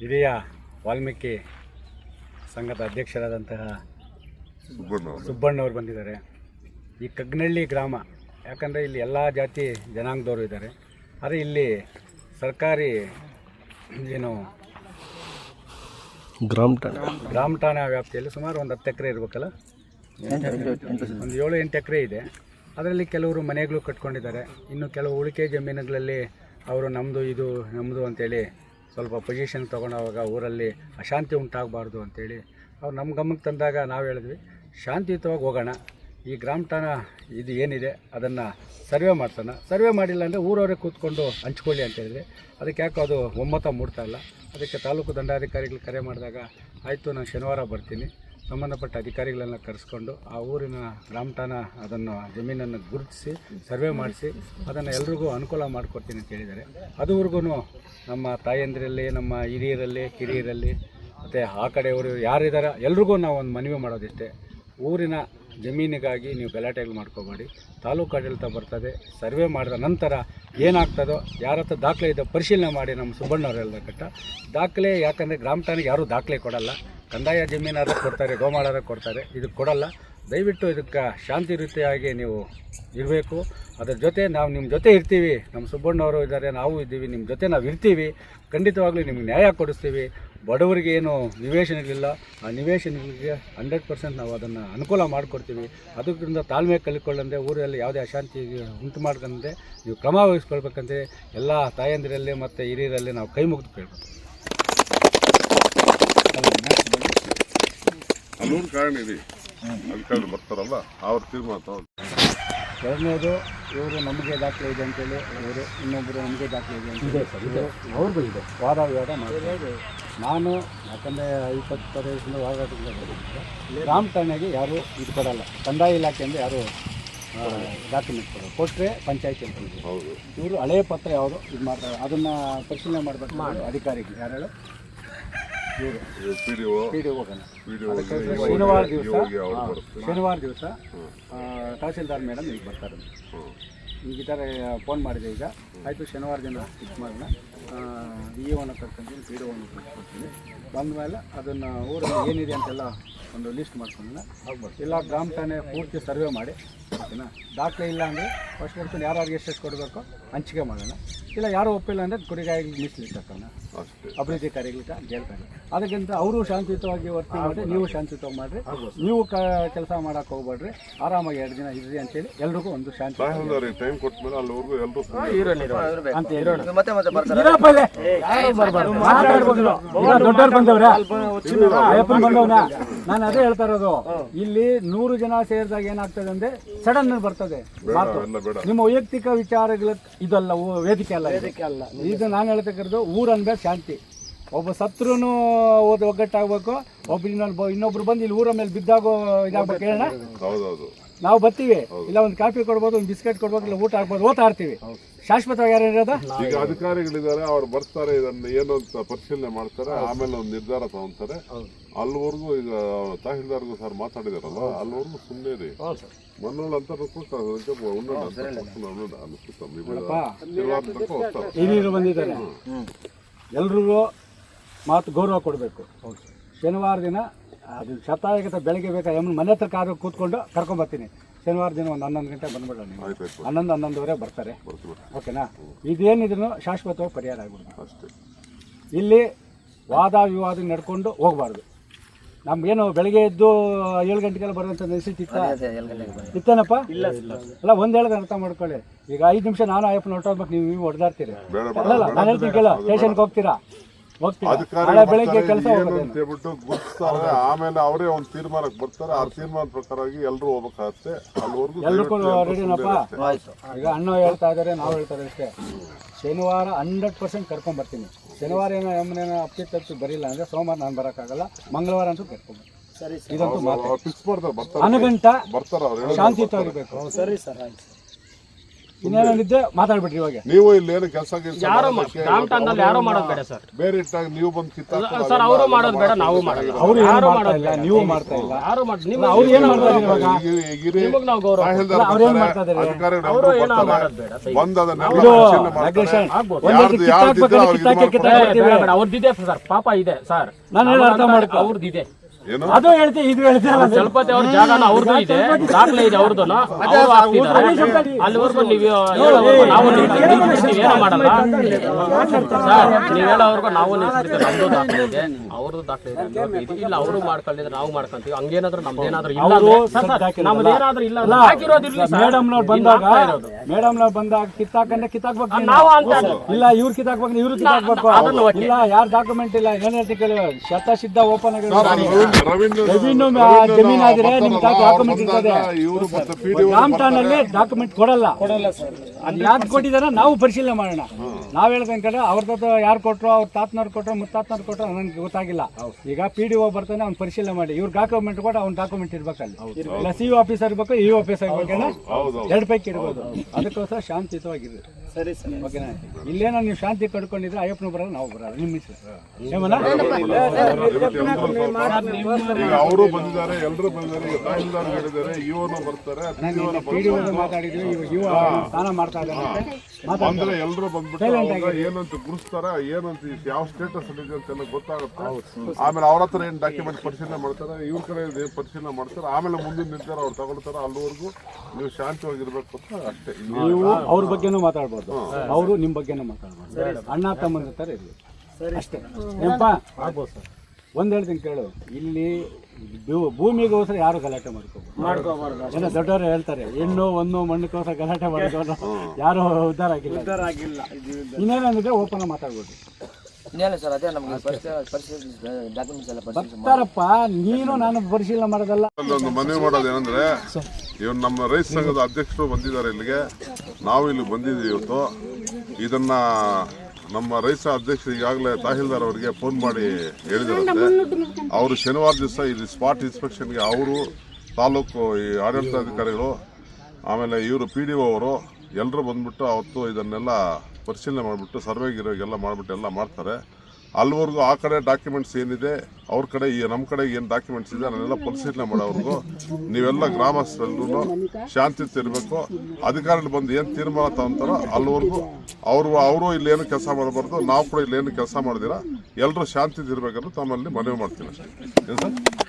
ಹಿರಿಯ ವಾಲ್ಮೀಕಿ ಸಂಘದ ಅಧ್ಯಕ್ಷರಾದಂತಹ ಸುಬ್ಬಣ್ಣವರು ಬಂದಿದ್ದಾರೆ. ಈ ಕಗ್ನಳ್ಳಿ ಗ್ರಾಮ ಯಾಕಂದರೆ ಇಲ್ಲಿ ಎಲ್ಲ ಜಾತಿ ಜನಾಂಗದವರು ಇದ್ದಾರೆ. ಆದರೆ ಇಲ್ಲಿ ಸರ್ಕಾರಿ ಏನು ಗ್ರಾಮ ಠಾಣೆ. ಗ್ರಾಮ ಠಾಣಾ ವ್ಯಾಪ್ತಿಯಲ್ಲಿ ಸುಮಾರು ಒಂದು ಹತ್ತು ಎಕರೆ ಇರಬೇಕಲ್ಲ? ಒಂದು ಏಳು ಎಂಟು ಎಕರೆ ಇದೆ. ಅದರಲ್ಲಿ ಕೆಲವರು ಮನೆಗಳು ಕಟ್ಕೊಂಡಿದ್ದಾರೆ. ಇನ್ನು ಕೆಲವು ಉಳಿಕೆ ಜಮೀನುಗಳಲ್ಲಿ ಅವರು ನಮ್ಮದು ಇದು ನಮ್ಮದು ಅಂತೇಳಿ ಸ್ವಲ್ಪ ಪೊಸಿಷನ್ ತೊಗೊಳೋವಾಗ ಊರಲ್ಲಿ ಅಶಾಂತಿ ಉಂಟಾಗಬಾರ್ದು ಅಂತೇಳಿ ಅವ್ರು ನಮ್ಮ ಗಮನಕ್ಕೆ ತಂದಾಗ ನಾವು ಹೇಳಿದ್ವಿ. ಶಾಂತಿಯುತವಾಗಿ ಹೋಗೋಣ. ಈ ಗ್ರಾಮ ಠಾಣ ಇದು ಏನಿದೆ ಅದನ್ನು ಸರ್ವೆ ಮಾಡ್ಸೋಣ. ಸರ್ವೆ ಮಾಡಿಲ್ಲ ಅಂದರೆ ಊರವರೇ ಕೂತ್ಕೊಂಡು ಹಂಚ್ಕೊಳ್ಳಿ ಅಂತ ಹೇಳಿದ್ರೆ ಅದಕ್ಕೆ ಯಾಕೋ ಅದು ಒಮ್ಮತ ಮೂಡ್ತಾ ಇಲ್ಲ. ಅದಕ್ಕೆ ತಾಲೂಕು ದಂಡಾಧಿಕಾರಿಗಳು ಕರೆ ಮಾಡಿದಾಗ, ಆಯಿತು, ನಾನು ಶನಿವಾರ ಬರ್ತೀನಿ. ಸಂಬಂಧಪಟ್ಟ ಅಧಿಕಾರಿಗಳನ್ನ ಕರೆಸ್ಕೊಂಡು ಆ ಊರಿನ ಗ್ರಾಮ ಅದನ್ನು ಜಮೀನನ್ನು ಗುರುತಿಸಿ ಸರ್ವೆ ಮಾಡಿಸಿ ಅದನ್ನು ಎಲ್ರಿಗೂ ಅನುಕೂಲ ಮಾಡಿಕೊಡ್ತೀನಿ ಅಂತ ಹೇಳಿದ್ದಾರೆ. ಅದುವರೆಗೂ ನಮ್ಮ ತಾಯಂದಿರಲ್ಲಿ, ನಮ್ಮ ಹಿರಿಯರಲ್ಲಿ, ಕಿರಿಯರಲ್ಲಿ, ಮತ್ತು ಆ ಕಡೆಯವರು ಯಾರಿದ್ದಾರೆ ಎಲ್ರಿಗೂ ನಾವು ಒಂದು ಮನವಿ ಮಾಡೋದಿಷ್ಟೇ. ಊರಿನ ಜಮೀನಿಗಾಗಿ ನೀವು ಗಲಾಟೆಗಳು ಮಾಡ್ಕೋಬೇಡಿ. ತಾಲೂಕು ಆಡಳಿತ ಬರ್ತದೆ, ಸರ್ವೆ ಮಾಡಿದ ನಂತರ ಏನಾಗ್ತದೋ, ಯಾರ ಹತ್ರ ದಾಖಲೆ ಇದೆ ಪರಿಶೀಲನೆ ಮಾಡಿ ನಮ್ಮ ಸುಬ್ಬಣ್ಣವ್ರು ಹೇಳ್ದ ಕಟ್ಟ. ದಾಖಲೆ ಯಾಕಂದರೆ ಗ್ರಾಮ ಠಾಣೆಗೆ ಯಾರೂ ದಾಖಲೆ ಕೊಡಲ್ಲ. ಕಂದಾಯ ಜಮೀನಾದ್ರೆ ಕೊಡ್ತಾರೆ ಗೋಮಾಳಾದ್ರೆ ಕೊಡ್ತಾರೆ, ಇದಕ್ಕೆ ಕೊಡಲ್ಲ. ದಯವಿಟ್ಟು ಇದಕ್ಕೆ ಶಾಂತಿ ರೀತಿಯಾಗಿ ನೀವು ಇರಬೇಕು. ಅದ್ರ ಜೊತೆ ನಾವು ನಿಮ್ಮ ಜೊತೆ ಇರ್ತೀವಿ. ನಮ್ಮ ಸುಬ್ಬಣ್ಣವರು ಇದ್ದಾರೆ, ನಾವು ಇದ್ದೀವಿ, ನಿಮ್ಮ ಜೊತೆ ನಾವು ಇರ್ತೀವಿ. ಖಂಡಿತವಾಗ್ಲೂ ನಿಮ್ಗೆ ನ್ಯಾಯ ಕೊಡಿಸ್ತೀವಿ. ಬಡವರಿಗೆ ಏನು ಇರಲಿಲ್ಲ, ಆ ನಿವೇಶನಗಳಿಗೆ ಹಂಡ್ರೆಡ್ ಪರ್ಸೆಂಟ್ ನಾವು ಅದನ್ನು ಅನುಕೂಲ ಮಾಡಿಕೊಡ್ತೀವಿ. ಅದಕ್ಕಿಂತ ತಾಳ್ಮೆ ಕಲಿಕೊಳ್ಳಂದೆ, ಊರಲ್ಲಿ ಯಾವುದೇ ಅಶಾಂತಿ ಉಂಟು ಮಾಡ್ಕೊಂಡೆ ನೀವು ಕ್ರಮ ವಹಿಸ್ಕೊಳ್ಬೇಕಂತೆ ಎಲ್ಲ ತಾಯಂದಿರಲ್ಲಿ ಮತ್ತು ಹಿರಿಯರಲ್ಲಿ ನಾವು ಕೈ ಮುಗಿದು ಕೇಳ್ಬೇಕು. ಕಾರಣ ಇದೆ ಅಧಿಕಾರಿಗಳು ಬರ್ತಾರಲ್ಲ ಅವ್ರ ತೀರ್ಮಾನ ತಗೊಂಡು ಎರಡನೇದು ಇವರು ನಮಗೆ ದಾಖಲೆ ಇದೆ ಅಂತೇಳಿ ಇವರು ಇನ್ನೊಬ್ಬರು ನಮಗೆ ದಾಖಲೆ ಇದೆ ಇದೆ ಸರ್ ಇದೆ ಅವ್ರಿಗೂ ಇದೆ ವಾದ ವಿವಾದ ಮಾಡಿದೆ ನಾನು ಯಾಕಂದರೆ ಇಪ್ಪತ್ತು ಪ್ರದೇಶದಿಂದ ಹೋರಾಟದಿಂದ ಗ್ರಾಮ ಠಾಣೆಗೆ ಯಾರು ಇದು ಕೊಡಲ್ಲ ಕಂದಾಯ ಇಲಾಖೆಯಿಂದ ಯಾರು ಡಾಕ್ಯುಮೆಂಟ್ ಕೊಡೋದು ಕೊಟ್ಟರೆ ಪಂಚಾಯತಿ ಅಂತ ಇವರು ಹಳೆಯ ಪತ್ರ ಯಾವುದು? ಇದು ಮಾಡ್ತಾರೆ ಅದನ್ನು ಪರಿಶೀಲನೆ ಮಾಡಬೇಕು ಅಧಿಕಾರಿಗಳು. ಯಾರು ಶನಿವಾರ ದಿವಸ ಶನಿವಾರ ದಿವಸ ತಹಸೀಲ್ದಾರ್ ಮೇಡಮ್ ಈಗ ಬರ್ತಾರೆ. ಈಗ ಈ ಥರ ಫೋನ್ ಮಾಡಿದೆ ಈಗ. ಆಯಿತು ಶನಿವಾರ ದಿನ ಫಿಕ್ಸ್ ಮಾಡೋಣ. ಇ ಒನ ಕರ್ಕೊಂತೀನಿ ಪಿ ಡಿ ಒನ ಬಂದ ಮೇಲೆ ಅದನ್ನು ಊರಲ್ಲಿ ಏನಿದೆ ಅಂತೆಲ್ಲ ಒಂದು ಲಿಸ್ಟ್ ಮಾಡ್ಕೊಳ್ಳೋಣ ಇಲ್ಲ ಗ್ರಾಮ ಠಾಣೆ ಪೂರ್ತಿ ಸರ್ವೆ ಮಾಡಿ ಓಕೆನಾ? ದಾಖಲೆ ಇಲ್ಲ ಅಂದರೆ ಫಸ್ಟ್ ಬರ್ಕೊಂಡು ಯಾರ್ಯಾರಿಗೆ ಎಷ್ಟೆಷ್ಟು ಕೊಡಬೇಕು ಹಂಚಿಕೆ ಮಾಡೋಣ. ಇಲ್ಲ ಯಾರು ಒಪ್ಪಿಲ್ಲ ಅಂದರೆ ಕುರಿಗಾಯಿಗೆ ಮೀಸಲಿಟ್ಟು ಹಾಕೋಣ. ಅಭಿವೃದ್ಧಿ ಕಾರ್ಯಗಳಿಗೆ ಹೇಳ್ತಾರೆ ಅದಕ್ಕಿಂತ ಅವರು ಶಾಂತಿಯುತವಾಗಿ ವರ್ತಿ ಮಾಡಿ ನೀವು ಶಾಂತಿಯುತವಾಗಿ ಮಾಡಿರಿ. ನೀವು ಕ ಕೆಲಸ ಮಾಡೋಕೆ ಹೋಗ್ಬೇಡ್ರಿ. ಆರಾಮಾಗಿ ಎರಡು ದಿನ ಇರ್ರಿ ಅಂತೇಳಿ ಎಲ್ರಿಗೂ ಒಂದು ಶಾಂತಿ. ತಹಸೀಲ್ದಾರಿಗೆ ಟೈಮ್ ಕೊಟ್ಟ ಮೇಲೆ ಅಲ್ಲಿವರೆಗೂ ಎಲ್ಲರೂ ಅಂತ ಹೇಳಿ ಬಂದವ್ರೆ? ಅಯ್ಯಪ್ಪನ್ ಬಂದವನ? ನಾನು ಅದೇ ಹೇಳ್ತಾ ಇರೋದು. ಇಲ್ಲಿ ನೂರು ಜನ ಸೇರಿದಾಗ ಏನಾಗ್ತದೆ ಅಂದ್ರೆ ಸಡನ್ ಬರ್ತದೆ. ಮಾತು. ನಿಮ್ಮ ವೈಯಕ್ತಿಕ ವಿಚಾರಗಳ ಇದಲ್ಲ ವೇದಿಕೆ ಅಲ್ಲ ವೇದಿಕೆ ಅಲ್ಲ ಈಗ ನಾನು ಹೇಳ್ತಕ್ಕಂಥದ್ದು ಊರ್ ಅಂದ್ರೆ ಶಾಂತಿ. ಒಬ್ಬ ಸತ್ರುನು ಓದ್ ಒಗ್ಗಟ್ಟಾಗ್ಬೇಕು ಒಬ್ಬ ಇನ್ನೊಬ್ಬ ಇನ್ನೊಬ್ರು ಬಂದು ಇಲ್ಲಿ ಊರ ಮೇಲೆ ಬಿದ್ದಾಗೋ ಇದಾಗ್ಬೇಕು ಹೇಳೋಣ ಹೌದೌದು. ನಾವು ಬರ್ತೀವಿ. ಇಲ್ಲ ಒಂದು ಕಾಫಿ ಕೊಡ್ಬೋದು ಒಂದು ಬಿಸ್ಕೆಟ್ ಕೊಡ್ಬೋದು ಇಲ್ಲ ಊಟ ಹಾಕ್ಬೋದು ಓದ್ತಾ ಇರ್ತೀವಿ. ಶಾಶ್ವತವಾಗಿ ಯಾರು ಇರೋದ? ಈಗ ಅಧಿಕಾರಿಗಳಿದ್ದಾರೆ ಅವ್ರು ಬರ್ತಾರೆ ಇದನ್ನ ಏನು ಅಂತ ಪರಿಶೀಲನೆ ಮಾಡ್ತಾರೆ ಆಮೇಲೆ ಒಂದು ನಿರ್ಧಾರ ತಗೊಂತಾರೆ. ಅಲ್ಲಿವರೆಗೂ ಈಗ ತಹಶೀಲ್ದಾರ್ಗೂ ಸರ್ ಮಾತಾಡಿದಾರಲ್ಲ ಅಲ್ಲಿವರೆಗೂ ಸುಮ್ಮನೆ ರೀ ಮಣ್ಣಲ್ಲಿ ಅಂತ ಹಿರಿಯರು ಬಂದಿದ್ದಾರೆ. ಎಲ್ರಿಗೂ ಮಾತು ಗೌರವ ಕೊಡಬೇಕು. ಶನಿವಾರ ದಿನ ಅದು ಶತಾಯಗತ ಬೆಳಗ್ಗೆ ಬೇಕಾ ಮನೆ ಹತ್ರ ಕಾರು ಕೂತ್ಕೊಂಡು ಕರ್ಕೊಂಬರ್ತೀನಿ ಶನಿವಾರ ದಿನ ಒಂದು ಹನ್ನೊಂದು ಗಂಟೆ ಬಂದ್ಬಿಡೋಣ ನೀವು. ಹನ್ನೊಂದು ಹನ್ನೊಂದುವರೆ ಬರ್ತಾರೆ. ಬರ್ತೀವಿ. ಓಕೆನಾ? ಇದೇನಿದ್ರು ಶಾಶ್ವತವಾಗಿ ಪರಿಹಾರ ಆಗ್ಬಿಡುತ್ತೆ. ಅಷ್ಟೇ. ಇಲ್ಲಿ ವಾದ ವಿವಾದ ನಡ್ಕೊಂಡು ಹೋಗಬಾರ್ದು. ನಮ್ಗೇನು ಬೆಳಗ್ಗೆ ಎದ್ದು ಏಳು ಗಂಟೆಗೆಲ್ಲ ಬರುವಂಥ ನೆಸಿಟಿ ಇತ್ತ ಇತ್ತೇನಪ್ಪ ಇಲ್ಲ ಅಲ್ಲ ಒಂದ್ ಹೇಳಿದ್ರೆ ಅರ್ಥ ಮಾಡ್ಕೊಳ್ಳಿ. ಈಗ ಐದು ನಿಮಿಷ ನಾನು ಅಯ್ಯಪ್ಪನ ಹೊರಟೋಗ್ಬೇಕು ನೀವು ನೀವು ಹೊಡೆದಾಡ್ತೀರಿ. ಅಲ್ಲ ನಾನು ಹೇಳ್ತೀನಿ ಕೇಳ ಸ್ಟೇಷನ್ಗೆ ಹೋಗ್ತೀರಾ? ಅಧಿಕಾರಿ ಬೆಳಗ್ಗೆ ಕೆಲಸ ಏನು ಅಂತ ಹೇಳ್ಬಿಟ್ಟು ಗುರುತಿಸ್ತಾರೆ ಆಮೇಲೆ ಅವರೇ ಒಂದು ತೀರ್ಮಾನಕ್ಕೆ ಬರ್ತಾರೆ. ಆ ತೀರ್ಮಾನ ಪ್ರಕಾರವಾಗಿ ಎಲ್ಲರೂ ಹೋಗ್ಬೇಕಾಗತ್ತೆ. ಅಲ್ಲಿವರೆಗೂ ಎಲ್ರಿಗೂ ರೆಡಿನಪ್ಪ ಈಗ ಅಣ್ಣ ಹೇಳ್ತಾ ಇದ್ದಾರೆ ನಾವು ಹೇಳ್ತಾರೆ ಅಷ್ಟೇ. ಶನಿವಾರ ಹಂಡ್ರೆಡ್ ಪರ್ಸೆಂಟ್ ಕರ್ಕೊಂಡ್ ಬರ್ತೀನಿ. ಶನಿವಾರ ಏನೋ ಎಮ್ಮನೇನೋ ಅಪ್ಪಿತಪ್ಪಿ ಬರಿಲ್ಲ ಅಂದ್ರೆ ಸೋಮವಾರ ನಾನು ಬರೋಕ್ಕಾಗಲ್ಲ. ಮಂಗಳವಾರ ಅಂತೂ ಕರ್ಕೊಂಡ್ ಸರಿ ಇದಂತೂ ಮಾತು. ಫಿಕ್ಸ್ ಮಾಡ್ತಾರೆ ಬರ್ತಾರೆ ಅನಗಂಟ ಶಾಂತಿಯುತವಾಗಿರ್ಬೇಕು. ಸರಿ ಸರ್ ಆಯ್ತು. ಇನ್ನೇನಿದ್ದೆ ಮಾತಾಡ್ಬಿಟ್ರಿ ಇವಾಗ. ನೀವು ಇಲ್ಲಿ ಏನು ಕೆಲಸ ಯಾರೋ ಮಾಡೋದು ಬೇಡ ಸರ್. ಬೇರೆ ಇಟ್ಟಾಗ ನೀವು ಬಂದು ಕಿತ್ತ ಸರ್ ಅವರು ಮಾಡೋದು ಬೇಡ ನಾವು ಮಾಡಲ್ಲ ಅವ್ರು ಯಾರು ಮಾಡ್ತಾ ಇಲ್ಲ ನೀವು ಮಾಡ್ತಾ ಇಲ್ಲ. ಯಾರು ಮಾಡಿ ನಿಮ್ಮ ಅವ್ರು ಏನು ಮಾಡ್ತಾ ಇದ್ದಾರೆ ಇವಾಗ? ನಿಮಗೆ ನಾವು ಗೌರವ ಅವ್ರು ಏನ್ ಮಾಡ್ತಾ ಇದ್ದಾರೆ? ಅವರು ಏನೋ. ಮಾಡೋದು ಬೇಡ. ಬಂದು ಅವ್ರದ್ದಿದೆ ಸರ್ ಪಾಪ ಇದೆ ಸರ್. ನಾನು ಅರ್ಥ ಮಾಡ್ಕೊ. ಅವ್ರದ್ದಿದೆ ಅದು ಹೇಳ್ತಿ ಇದು ಹೇಳ್ತಿ ಅಲ್ಲ. ಸರ್. ಚಲಪತಿ ಅವ್ರ ಜಾಗನ ಅವ್ರದ್ದು ಇದೆ. ದಾಖಲೆ ಇದೆ ಅವ್ರದ್ದು ಅವ್ರು ಹಾಕ್ತಿದ್ದಾರೆ. ಅಲ್ಲಿವರೆಗೂ ನೀವು ನಾವು ನಿಲ್ಸ್ತೀವಿ. ನೀವೇನೋ ಮಾಡಲ್ಲ. ಸರ್ ನೀವು ಹೇಳೋವರೆಗೂ ನಾವು ನಿಲ್ಸ್ಬಿಡ್ತೀವಿ ನಮ್ದು ದಾಖಲೆ ಇದೆ. ಅವ್ರದ್ದು ದಾಖಲೆ ಇದೆ. ನಮ್ದು ಇಲ್ಲ ಅವರು ಮಾಡ್ಕೊಂಡಿದ್ರೆ ನಾವು ಮಾಡ್ಕೊಂತೀವಿ. ಹಂಗೇನಾದ್ರೂ ನಮ್ದೇನಾದ್ರೂ ಇಲ್ಲ ನಮ್ದೇನಾದ್ರೂ ಇಲ್ಲ ಬಂದಾಗ. ಬಂದಾಗ ಕಿತ್ತಾಕಂದ್ರೆ ಕಿತ್ತಾಕ್ಬೇಕು ನೀನು. ನಾವು ಅಂತ ಇಲ್ಲ ಇವ್ರು ಕಿತ್ತಾಕ್ಬೇಕು ಇವ್ರು ಕಿತ್ತಾಕ್ಬೇಕು. ಅದನ್ನು ಇಲ್ಲ ಯಾರ್ ಡಾಕ್ಯುಮೆಂಟ್ ಇಲ್ಲ. ಏನ್ ಹೇಳ್ತಿ ಕೇಳಿ ಶತ ಸಿದ್ಧ ಓಪನ್ ಅದು ರವೀಂದ್ರ- ಜಮೀನ್ ಆದ್ರೆ ಡಾಕ್ಯುಮೆಂಟ್ ಇರ್ತದೆ ಗ್ರಾಮ್ ಅಲ್ಲಿ ಡಾಕ್ಯುಮೆಂಟ್ ಕೊಡಲ್ಲ. ಕೊಡಲ್ಲ ಸರ್. ಅದು ಯಾಕೆ ಕೊಟ್ಟಿದಾರ ನಾವು ಪರಿಶೀಲನೆ ಮಾಡೋಣ. ನಾವ್ ಹೇಳ್ದಂಗೆ ಅವ್ರ ಯಾರು ಕೊಟ್ರು ಅವ್ರ ತಾತನವ್ರು ಕೊಟ್ರು ಮುತ್ತಾತನವ್ರು ಕೊಟ್ರು ನನಗೆ ಗೊತ್ತಾಗಿಲ್ಲ. ಈಗ ಪಿ ಡಿ ಒ ಬರ್ತಾನೆ ಅವ್ನು ಪರಿಶೀಲನೆ ಮಾಡಿ. ಇವ್ರ ಡಾಕ್ಯುಮೆಂಟ್ ಕೊಟ್ಟು ಅವ್ನ ಡಾಕ್ಯುಮೆಂಟ್ ಇರ್ಬೇಕಲ್ಲಿ. ಪ್ಲಸ್ ಸಿ ಆಫೀಸರ್ ಇರ್ಬೇಕು ಇ ಆಫೀಸರ್ ಆಗ್ಬೇಕಲ್ಲ ಎರಡು ಪೈಕಿ ಇರ್ಬೋದು. ಅದಕ್ಕೋಸ್ಕರ ಶಾಂತಿಯುತವಾಗಿರ್ರಿ ಸರಿ ಸರಿ ಓಕೆನಾ ಇಲ್ಲೇನೋ ನೀವು ಶಾಂತಿ ಕಡ್ಕೊಂಡಿದ್ರೆ ಅಯ್ಯಪ್ಪನ ಬರಲ್ಲ ನಾವು ಬರಲ್ಲ ನಿಮ್ಮ ಈಗ ಅವರು ಬಂದಿದ್ದಾರೆ ಎಲ್ಲರೂ ಬಂದಿದ್ದಾರೆ ಈಗ ತಹಸೀಲ್ದಾರ್ ಹೇಳಿದ್ದಾರೆ ಇವನು ಬರ್ತಾರೆ PDO ನ ಪಿ ಡಿ ಮಾತಾಡಿದ್ವಿ ಇವಾಗ ಇವ ಸ್ನಾನ ಮಾಡ್ತಾ ಇದ್ದಾರೆ ಅಂದ್ರೆ ಎಲ್ಲರೂ ಬಂದ್ಬಿಟ್ಟು ಏನಂತ ಗುರುಸ್ತಾರ ಏನಂತ ಯಾವ ಸ್ಟೇಟಸ್ ಅಲ್ಲಿ ಇದೆ ಅಂತೆಲ್ಲ ಗೊತ್ತಾಗುತ್ತೆ ಆಮೇಲೆ ಅವ್ರ ಹತ್ರ ಏನ್ ಡಾಕ್ಯುಮೆಂಟ್ ಪರಿಶೀಲನೆ ಮಾಡ್ತಾರೆ ಇವ್ರ ಕಡೆ ಏನ್ ಪರಿಶೀಲನೆ ಮಾಡ್ತಾರೆ ಆಮೇಲೆ ಮುಂದಿನ ನಿರ್ಧಾರ ಅವ್ರು ತಗೊಳ್ತಾರೆ ಅಲ್ಲಿವರೆಗೂ ನೀವು ಶಾಂತವಾಗಿರ್ಬೇಕು ಅಂತ ಅಷ್ಟೇ ನೀವು ಅವ್ರ ಬಗ್ಗೆನೂ ಮಾತಾಡ್ಬೋದು ಅವರು ನಿಮ್ಮ ಬಗ್ಗೆನೂ ಮಾತಾಡ್ಬೋದು. ಅಣ್ಣ ತಮ್ಮನ ಥರ ಇರಲಿ. ಅಷ್ಟೇ. ಏನಪ್ಪ ಆಗ್ಬೋದು ಸರ್. ಒಂದು ಹೇಳ್ತೀನಿ ಕೇಳು. ಇಲ್ಲಿ ಭೂ- ಭೂಮಿಗೋಸ್ಕರ ಯಾರು ಗಲಾಟೆ ಮಾಡ್ಕೋಬಹುದು ದೊಡ್ಡವರು ಹೇಳ್ತಾರೆ ಹೆಣ್ಣು ಒಂದು ಮಣ್ಣಕ್ಕೋಸ್ಕರ ಗಲಾಟೆ ಮಾಡೋದು ಯಾರು ಉದ್ಧಾರ ಆಗಿಲ್ಲ. ಉದ್ಧಾರ ಆಗಿಲ್ಲ. ಇನ್ನೇನಂದ್ರೆ ಓಪನ್ ಮಾತಾಡ್ಬೋದು. ಇನ್ನೇನು ಸರ್ ಅದೇ ನಮಗೆ ಪರಿಸ್ಥಿತಿ ಡಾಕ್ಯುಮೆಂಟ್ಸ್ ಎಲ್ಲ ಪರಿಸ್ಥಿತಿ ಬರ್ತಾರಪ್ಪ ನೀನು ನಾನು ಪರಿಶೀಲನೆ ಮಾಡೋದಲ್ಲ. ಒಂದು ಮನವಿ ಮಾಡೋದು ಏನಂದ್ರೆ ಇವನು ನಮ್ಮ ರೈತ ಸಂಘದ ಅಧ್ಯಕ್ಷರು ಬಂದಿದ್ದಾರೆ ಇಲ್ಲಿಗೆ. ನಾವು ಇಲ್ಲಿ ಬಂದಿದ್ದೀವಿ ಇವತ್ತು. ಇದನ್ನ ನಮ್ಮ ರೈತ ಅಧ್ಯಕ್ಷರು ಈಗಾಗಲೇ ತಹಸೀಲ್ದಾರ್ ಅವರಿಗೆ ಫೋನ್ ಮಾಡಿ ಹೇಳಿದಾರಂತೆ. ಅವರು ಶನಿವಾರ ದಿವಸ ಇಲ್ಲಿ ಸ್ಪಾಟ್ ಇನ್ಸ್ಪೆಕ್ಷನ್ಗೆ ಅವರು ತಾಲೂಕು ಈ ಆಡಳಿತಾಧಿಕಾರಿಗಳು ಆಮೇಲೆ ಇವರು ಪಿ ಡಿ ಒ ಅವರು ಎಲ್ಲರೂ ಬಂದ್ಬಿಟ್ಟು ಅವತ್ತು ಇದನ್ನೆಲ್ಲ ಪರಿಶೀಲನೆ ಮಾಡಿಬಿಟ್ಟು, ಸರ್ವೆ ಗಿರೋಗೆಲ್ಲ ಮಾಡಿಬಿಟ್ಟು ಎಲ್ಲ ಮಾಡ್ತಾರೆ. ಅಲ್ಲಿವರೆಗೂ ಆ ಕಡೆ ಡಾಕ್ಯುಮೆಂಟ್ಸ್ ಏನಿದೆ, ಅವ್ರ ಕಡೆ ಈ ನಮ್ಮ ಕಡೆ ಏನು ಡಾಕ್ಯುಮೆಂಟ್ಸ್ ಇದೆ ಅದನ್ನೆಲ್ಲ ಪರಿಶೀಲನೆ ಮಾಡೋವ್ರಿಗೂ ನೀವೆಲ್ಲ ಗ್ರಾಮಸ್ಥರೆಲ್ಲರೂ ಶಾಂತಿ ಇರಬೇಕು. ಅಧಿಕಾರಿಗಳು ಬಂದು ಏನು ತೀರ್ಮಾನ ತಗೊಂತಾರೋ ಅಲ್ಲಿವರೆಗೂ ಅವರು ಅವರು ಇಲ್ಲಿ ಏನು ಕೆಲಸ ಮಾಡಬಾರ್ದು, ನಾವು ಕೂಡ ಇಲ್ಲಿ ಏನು ಕೆಲಸ ಮಾಡಿದಿರ ಎಲ್ಲರೂ ಶಾಂತಿ ಇರಬೇಕಂತ ತಮ್ಮಲ್ಲಿ ಮನವಿ ಮಾಡ್ತೀನಿ ಅಷ್ಟೇ. ಏನು ಸರ್?